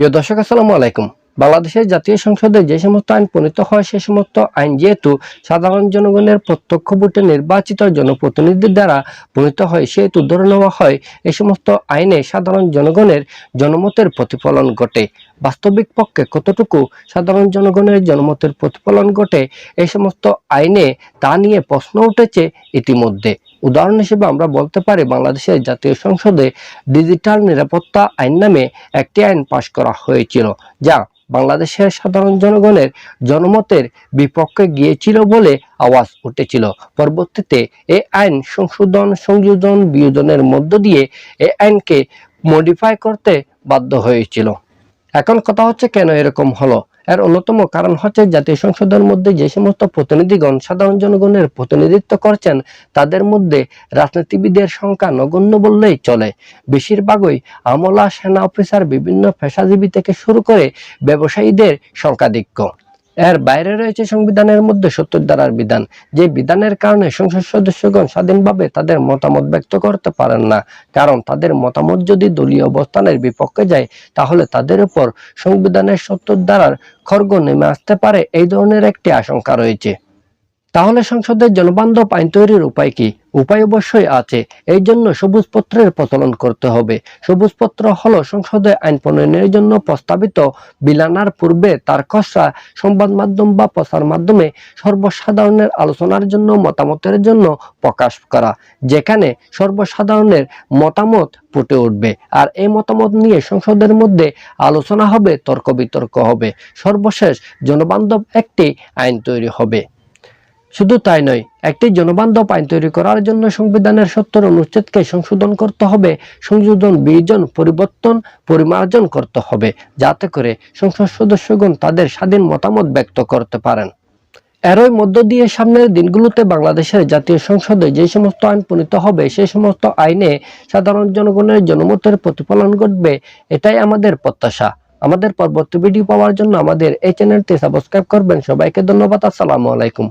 প্রিয় দর্শক, আসসালামু আলাইকুম। বাংলাদেশের জাতীয় সংসদে যে সমস্ত আইন প্রণীত হয়, সে সমস্ত আইন যেহেতু সাধারণ জনগণের প্রত্যক্ষ ভোটে নির্বাচিত জনপ্রতিনিধির দ্বারা প্রণীত হয়, সেহেতু ধরে নেওয়া হয়, এ সমস্ত আইনে সাধারণ জনগণের জনমতের প্রতিফলন ঘটে। বাস্তবিক পক্ষে কতটুকু সাধারণ জনগণের জনমতের প্রতিফলন ঘটে এই সমস্ত আইনে তা নিয়ে প্রশ্ন উঠেছে ইতিমধ্যে। উদাহরণ হিসেবে আমরা বলতে পারি, বাংলাদেশের জাতীয় সংসদে ডিজিটাল নিরাপত্তা আইন নামে একটি আইন পাশ করা হয়েছিল, যা বাংলাদেশের সাধারণ জনগণের জনমতের বিপক্ষে গিয়েছিল বলে আওয়াজ উঠেছিল। পরবর্তীতে এ আইন সংশোধন, সংযোজন, বিয়োজনের মধ্য দিয়ে এ আইনকে মডিফাই করতে বাধ্য হয়েছিল। এখন কথা হচ্ছে কেন এরকম হলো? এর অন্যতম কারণ হচ্ছে জাতীয় সংসদের মধ্যে যে সমস্ত প্রতিনিধিগণ সাধারণ জনগণের প্রতিনিধিত্ব করছেন, তাদের মধ্যে রাজনীতিবিদের সংখ্যা নগণ্য বললেই চলে। বেশিরভাগই আমলা সেনা অফিসার বিভিন্ন পেশাজীবী থেকে শুরু করে ব্যবসায়ীদের সংখ্যাধিক্য। এর বাইরে রয়েছে সংবিধানের মধ্যে সত্তর ধারার বিধান। যে বিধানের কারণে সংসদ সদস্যগণ স্বাধীনভাবে তাদের মতামত ব্যক্ত করতে পারেন না, কারণ তাদের মতামত যদি দলীয় অবস্থানের বিপক্ষে যায়, তাহলে তাদের উপর সংবিধানের সত্তর ধারার খর্গ নেমে আসতে পারে, এই ধরনের একটি আশঙ্কা রয়েছে। তাহলে সংসদের জনবান্ধব আইন তৈরির উপায় কি? উপায় অবশ্যই আছে। এই জন্য সবুজ পত্রের প্রচলন করতে হবে। সবুজ পত্র হলো সংসদে আইন প্রণয়নের জন্য প্রস্তাবিত বিলানার পূর্বে তার খসড়া, সংবাদ মাধ্যম বা প্রচার মাধ্যমে সর্বসাধারণের আলোচনার জন্য মতামতের জন্য প্রকাশ করা, যেখানে সর্বসাধারণের মতামত ফুটে উঠবে। আর এই মতামত নিয়ে সংসদের মধ্যে আলোচনা হবে, তর্ক বিতর্ক হবে। সর্বশেষ জনবান্ধব একটি আইন তৈরি হবে। শুধু তাই নয়, একটি জনবান্ধব আইন তৈরি করার জন্য সংবিধানের সত্তর অনুচ্ছেদকে সংশোধন করতে হবে সংশোধন বিয়োজন, পরিবর্তন, পরিমার্জন করতে হবে, যাতে করে সংসদ সদস্যগণ তাদের স্বাধীন মতামত ব্যক্ত করতে পারেন। এরই মধ্য দিয়ে সামনের দিনগুলোতে বাংলাদেশের জাতীয় সংসদে যে সমস্ত আইন প্রণীত হবে সেই সমস্ত আইনে সাধারণ জনগণের জনমতের প্রতিফলন ঘটবে, এটাই আমাদের প্রত্যাশা। আমাদের পরবর্তী ভিডিও পাওয়ার জন্য আমাদের এই চ্যানেলটি সাবস্ক্রাইব করবেন। সবাইকে ধন্যবাদ। আসসালামু আলাইকুম।